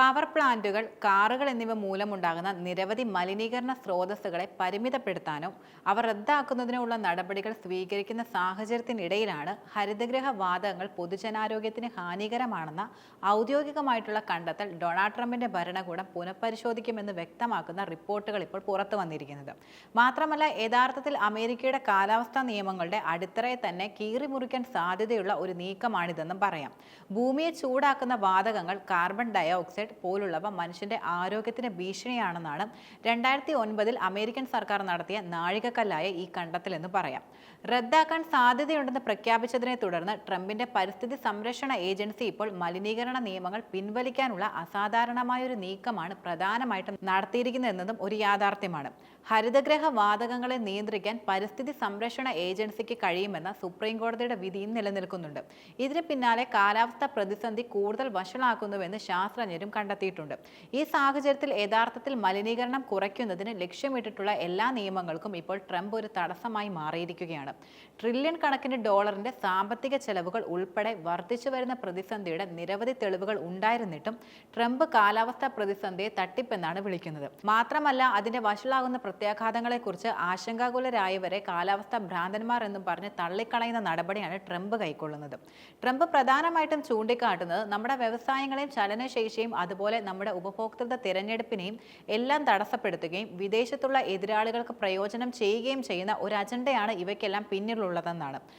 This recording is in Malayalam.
പവർ പ്ലാന്റുകൾ കാറുകൾ എന്നിവ മൂലമുണ്ടാകുന്ന നിരവധി മലിനീകരണ സ്രോതസ്സുകളെ പരിമിതപ്പെടുത്താനോ അവ റദ്ദാക്കുന്നതിനോ ഉള്ള നടപടികൾ സ്വീകരിക്കുന്ന സാഹചര്യത്തിനിടയിലാണ് ഹരിതഗ്രഹ വാതകങ്ങൾ പൊതുജനാരോഗ്യത്തിന് ഹാനികരമാണെന്ന ഔദ്യോഗികമായിട്ടുള്ള കണ്ടെത്തൽ ഡൊണാൾഡ് ട്രംപിന്റെ ഭരണകൂടം പുനഃപരിശോധിക്കുമെന്ന് വ്യക്തമാക്കുന്ന റിപ്പോർട്ടുകൾ ഇപ്പോൾ പുറത്തു വന്നിരിക്കുന്നത്. മാത്രമല്ല യഥാർത്ഥത്തിൽ അമേരിക്കയുടെ കാലാവസ്ഥാ നിയമങ്ങളുടെ അടിത്തറയെ തന്നെ കീറിമുറിക്കാൻ സാധ്യതയുള്ള ഒരു നീക്കമാണിതെന്നും പറയാം. ഭൂമിയെ ചൂടാക്കുന്ന വാതകങ്ങൾ കാർബൺ ഡയോക്സൈഡ് പോലുള്ളവ മനുഷ്യന്റെ ആരോഗ്യത്തിന് ഭീഷണിയാണെന്നാണ് രണ്ടായിരത്തി ഒൻപതിൽ അമേരിക്കൻ സർക്കാർ നടത്തിയ നാഴികക്കല്ലായ ഈ കണ്ടെത്തലെന്ന് പറയാം. റദ്ദാക്കാൻ സാധ്യതയുണ്ടെന്ന് പ്രഖ്യാപിച്ചതിനെ തുടർന്ന് ട്രംപിന്റെ പരിസ്ഥിതി സംരക്ഷണ ഏജൻസി ഇപ്പോൾ മലിനീകരണ നിയമങ്ങൾ പിൻവലിക്കാനുള്ള അസാധാരണമായ ഒരു നീക്കമാണ് പ്രധാനമായിട്ടും നടത്തിയിരിക്കുന്നതെന്നതും ഒരു യാഥാർത്ഥ്യമാണ്. ഹരിതഗ്രഹ വാതകങ്ങളെ നിയന്ത്രിക്കാൻ പരിസ്ഥിതി സംരക്ഷണ ഏജൻസിക്ക് കഴിയുമെന്ന സുപ്രീം കോടതിയുടെ വിധിയും നിലനിൽക്കുന്നുണ്ട്. ഇതിന് പിന്നാലെ കാലാവസ്ഥ പ്രതിസന്ധി കൂടുതൽ വഷളാക്കുന്നുവെന്ന് ശാസ്ത്രജ്ഞരും കണ്ടെത്തിയിട്ടുണ്ട്. ഈ സാഹചര്യത്തിൽ യഥാർത്ഥത്തിൽ മലിനീകരണം കുറയ്ക്കുന്നതിന് ലക്ഷ്യമിട്ടിട്ടുള്ള എല്ലാ നിയമങ്ങൾക്കും ഇപ്പോൾ ട്രംപ് ഒരു തടസ്സമായി മാറിയിരിക്കുകയാണ്. ട്രില്യൺ കണക്കിന് ഡോളറിന്റെ സാമ്പത്തിക ചെലവുകൾ ഉൾപ്പെടെ വർദ്ധിച്ചു വരുന്ന പ്രതിസന്ധിയുടെ നിരവധി തെളിവുകൾ ഉണ്ടായിരുന്നിട്ടും ട്രംപ് കാലാവസ്ഥാ പ്രതിസന്ധിയെ തട്ടിപ്പെന്നാണ് വിളിക്കുന്നത്. മാത്രമല്ല അതിന്റെ വഷളാകുന്ന പ്രത്യാഘാതങ്ങളെക്കുറിച്ച് ആശങ്കാകുലരായവരെ കാലാവസ്ഥാ ഭ്രാന്തന്മാർ എന്നും പറഞ്ഞ് തള്ളിക്കളയുന്ന നടപടിയാണ് ട്രംപ് കൈക്കൊള്ളുന്നത്. ട്രംപ് പ്രധാനമായിട്ടും ചൂണ്ടിക്കാട്ടുന്നത് നമ്മുടെ വ്യവസായങ്ങളെയും ചലനശേഷിയും അതുപോലെ നമ്മുടെ ഉപഭോക്തൃ തിരഞ്ഞെടുപ്പിനെയും എല്ലാം തടസ്സപ്പെടുത്തുകയും വിദേശത്തുള്ള എതിരാളികൾക്ക് പ്രയോജനം ചെയ്യുകയും ചെയ്യുന്ന ഒരു അജണ്ടയാണ് ഇവയ്ക്കെല്ലാം പിന്നിലുള്ളതെന്നാണ്.